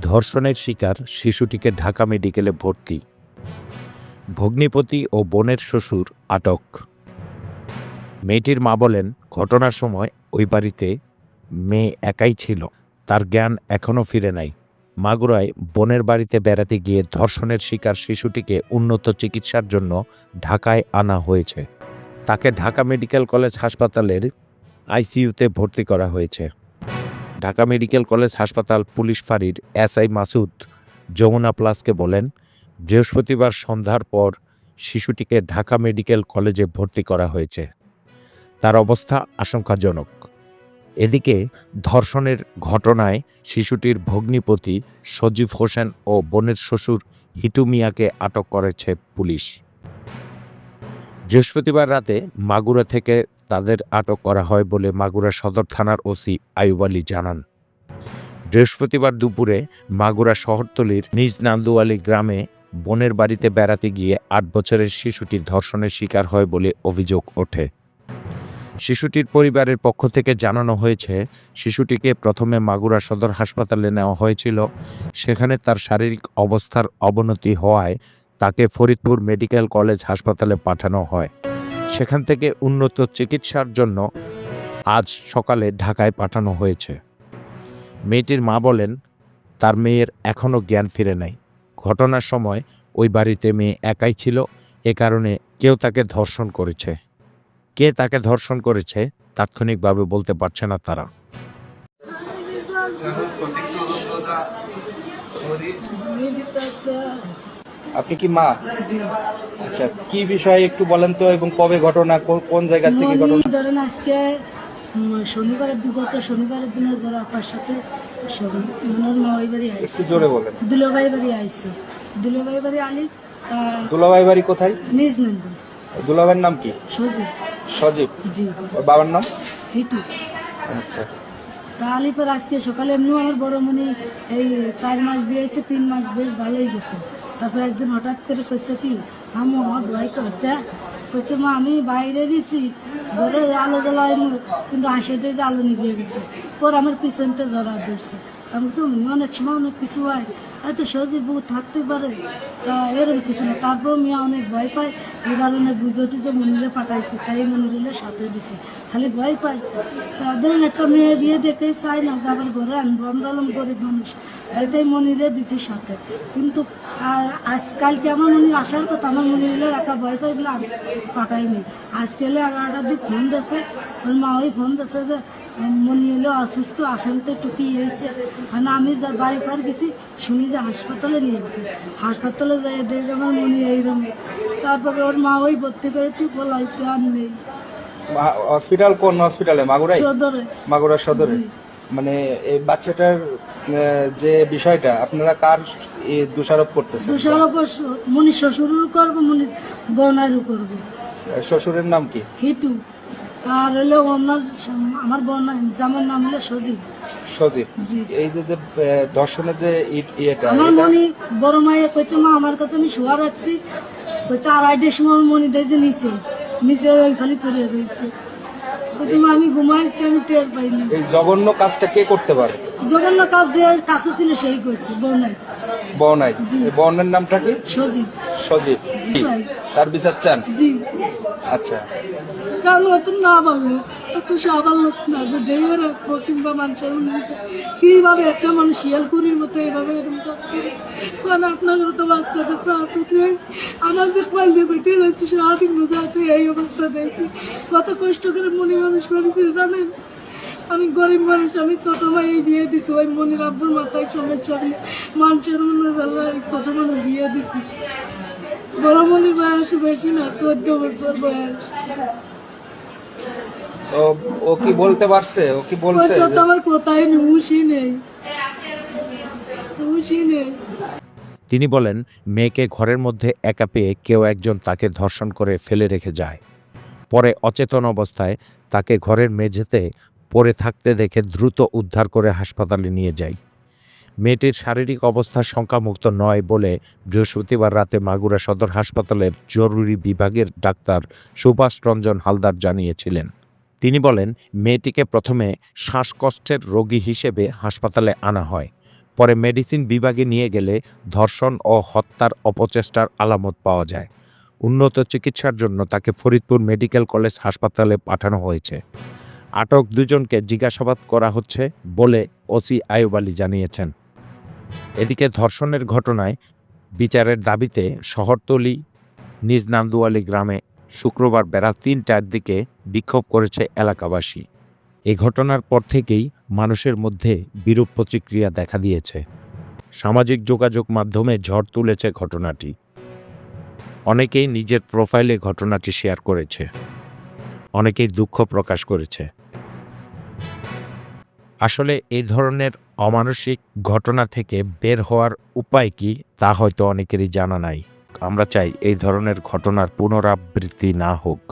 ধর্ষণের শিকার শিশুটিকে ঢাকা মেডিকেলে ভর্তি। ভগ্নিপতি ও বোনের শ্বশুর আটক। মেয়েটির মা বলেন, ঘটনার সময় ওই বাড়িতে মেয়ে একাই ছিল। তার জ্ঞান এখনও ফিরে নাই। মাগুরায় বোনের বাড়িতে বেড়াতে গিয়ে ধর্ষণের শিকার শিশুটিকে উন্নত চিকিৎসার জন্য ঢাকায় আনা হয়েছে। তাকে ঢাকা মেডিকেল কলেজ হাসপাতালের আইসিইউতে ভর্তি করা হয়েছে। ঢাকা মেডিকেল কলেজ হাসপাতাল পুলিশ ফাঁড়ির এসআই মাসুদ যমুনা প্লাসকে বলেন, বৃহস্পতিবার সন্ধ্যার পর শিশুটিকে ঢাকা মেডিকেল কলেজে ভর্তি করা হয়েছে। তার অবস্থা আশঙ্কাজনক। এদিকে ধর্ষণের ঘটনায় শিশুটির ভগ্নিপতি সজীব হোসেন ও বোনের শ্বশুর হিটু মিয়াকে আটক করেছে পুলিশ। বৃহস্পতিবার রাতে মাগুরা থেকে তাদের আটক করা হয় বলে মাগুরা সদর থানার ওসি আয়ুব আলী জানান। বৃহস্পতিবার দুপুরে মাগুরা শহরতলির নিজ নান্দুয়ালি গ্রামে বোনের বাড়িতে বেড়াতে গিয়ে আট বছরের শিশুটি ধর্ষণের শিকার হয় বলে অভিযোগ ওঠে। শিশুটির পরিবারের পক্ষ থেকে জানানো হয়েছে, শিশুটিকে প্রথমে মাগুরা সদর হাসপাতালে নেওয়া হয়েছিল। সেখানে তার শারীরিক অবস্থার অবনতি হওয়ায় তাকে ফরিদপুর মেডিকেল কলেজ হাসপাতালে পাঠানো হয়। সেখান থেকে উন্নত চিকিৎসার জন্য আজ সকালে ঢাকায় পাঠানো হয়েছে। মেয়েটির মা বলেন, তার মেয়ের এখনও জ্ঞান ফিরে নাই। ঘটনার সময় ওই বাড়িতে মেয়ে একাই ছিল, এ কারণে কেউ তাকে ধর্ষণ করেছে। কে তাকে ধর্ষণ করেছে, তাৎক্ষণিকভাবে বলতে পারছে না তারা। আপনি কি মা? আচ্ছা কি বিষয়ে একটু বলেন তো এবং কবে ঘটনা কোন জায়গা থেকে ঘটনা? ধরেন আজকে শনিবারের দিন গত শনিবারের দিনের পর আপনার সাথে শনি- নয় বাড়ি একটু জোরে বলেন। দুলোভাই বাড়ি আইসে দুলোভাই বাড়ি আলি দুলাভাই বাড়ি কোথায়? নিজ নন্দন। দুলাভাইয়ের নাম কি? সজি সজীব। জি। বাবার নাম? হিটু। আচ্ছা। তা পর আজকে সকালে এমনিও আমার বড় মনি এই চার মাস বিয়েছে তিন মাস বেশ ভালোই গেছে। তারপর একদিন হঠাৎ করে কইছে কি আমু আমার ভয় করতে কইছে, মা, আমি বাইরে গেছি, ঘরে আলো জ্বালাই কিন্তু আসে দিয়ে আলো নিভিয়ে গেছে পর আমার পিছনটা জড়া ধরছে। আমি বলছি অনেক কিছু হয় হয়তো সহজে বউ থাকতে পারে তা এরকম কিছু না তারপর মিয়া অনেক ভয় পায় এই কারণে বুঝো টুজো মনিরে পাঠাইছে তাই মনিরে সাথে দিছে খালি ভয় পায় তা ধরুন একটা মেয়ে বিয়ে দেখতে চাই না যে আবার ঘরে আনব আমরা হলাম গরিব মানুষ তাই মনিরে দিছি সাথে কিন্তু আজকালকে আমার মনির আসার কথা আমার মনিরে একা ভয় পাই বলে পাঠাইনি আজকে এলে এগারোটার দিক ফোন দিয়েছে ওর মা ওই ফোন দিয়েছে যে মনি এলো অসুস্থ আসেন তো একটু কি হয়েছে আমি বাড়ি পার গেছি শুনি যে হাসপাতালে নিয়ে গেছে। হাসপাতালে যাই দেখে আমার মনি এইরকম। তারপরে ওর মা ওই ভর্তি করে তুই বলাইছে আর নেই। হসপিটাল কোন হসপিটালে? মাগুরাই? সদরে। মাগুরা সদরে? মানে এই বাচ্চাটার যে বিষয়টা আপনারা কার দোষারোপ করতেছেন? দুশোর ওপর মনি শ্বশুরও করব মনি বোনারও করব। শ্বশুরের নাম কি? হিটু। আর হলে ওনার আমার বোন জামার নাম হলো সজীব। সজীব। জি। এই যে যে ধর্ষণের যে ই- ইয়েটা আমার মনি বড় মায়ে কইছে মা আমার কাছে আমি শোয়া রাখছি। কইছে আড়াইটার সময় মনি দেয় যে নিচে নিচে ওইখানে পড়ে রয়েছে। আমি ঘুমাইছি আমি টের পাইনি। এই জঘন্য কাজটা কে করতে পারে? জঘন্য কাজ যে কাছে ছিল সেই করছে বোনাই বনাই বনের নামটা কি? সজীব। সজীব। তার বিচার চান? জি। আচ্ছা। কারণ হয়তো না বলল, একটু সাবাল না, যে ডেয়ে রাখব কিংবা মানুষের একটা মানুষ শিয়ালকুড়ির মতো এইভাবে আপনার তো বাচ্চা আমার যে সারাদিন এই অবস্থা কত কষ্ট করে মনি মানুষ করেছে জানেন? আমি গরিব মানুষ, আমি ছোট ভাই বিয়ে দিছি, ওই মনির আব্বুর মাথায় সমস্যা নেই মানুষের মনে ভালো ছোট মানুষ বিয়ে দিছি। বড় মনির বয়স বেশি না, চোদ্দ বছর বয়স। তো ও কি বলতে পারছে? ও কি বলছে বলছে তো আমার কোথায় নেই হুশি নেই। হুশি নেই। তিনি বলেন মেয়েকে ঘরের মধ্যে একা পেয়ে কেউ একজন তাকে ধর্ষণ করে ফেলে রেখে যায়। পরে অচেতন অবস্থায় তাকে ঘরের মেঝেতে পড়ে থাকতে দেখে দ্রুত উদ্ধার করে হাসপাতালে নিয়ে যায়। মেয়েটির শারীরিক অবস্থা শঙ্কামুক্ত নয় বলে বৃহস্পতিবার রাতে মাগুরা সদর হাসপাতালের জরুরি বিভাগের ডাক্তার সুভাষ রঞ্জন হালদার জানিয়েছিলেন। তিনি বলেন, মেয়েটিকে প্রথমে শ্বাসকষ্টের রোগী হিসেবে হাসপাতালে আনা হয়, পরে মেডিসিন বিভাগে নিয়ে গেলে ধর্ষণ ও হত্যার অপচেষ্টার আলামত পাওয়া যায়। উন্নত চিকিৎসার জন্য তাকে ফরিদপুর মেডিকেল কলেজ হাসপাতালে পাঠানো হয়েছে। আটক দুজনকে জিজ্ঞাসাবাদ করা হচ্ছে বলে ওসি আয়ুব আলী জানিয়েছেন। এদিকে ধর্ষণের ঘটনায় বিচারের দাবিতে শহরতলি, নিজ নান্দুয়ালি গ্রামে শুক্রবার বেলা তিনটার দিকে বিক্ষোভ করেছে এলাকাবাসী। এ ঘটনার পর থেকেই মানুষের মধ্যে বিরূপ প্রতিক্রিয়া দেখা দিয়েছে। সামাজিক যোগাযোগ মাধ্যমে ঝড় তুলেছে ঘটনাটি। অনেকেই নিজের প্রোফাইলে ঘটনাটি শেয়ার করেছে। অনেকেই দুঃখ প্রকাশ করেছে। আসলে এই ধরনের অমানসিক ঘটনা থেকে বের হওয়ার উপায় কি তা হয়তো অনেকেরই জানা নাই। আমরা চাই এই ধরনের ঘটনার পুনরাবৃত্তি না হোক।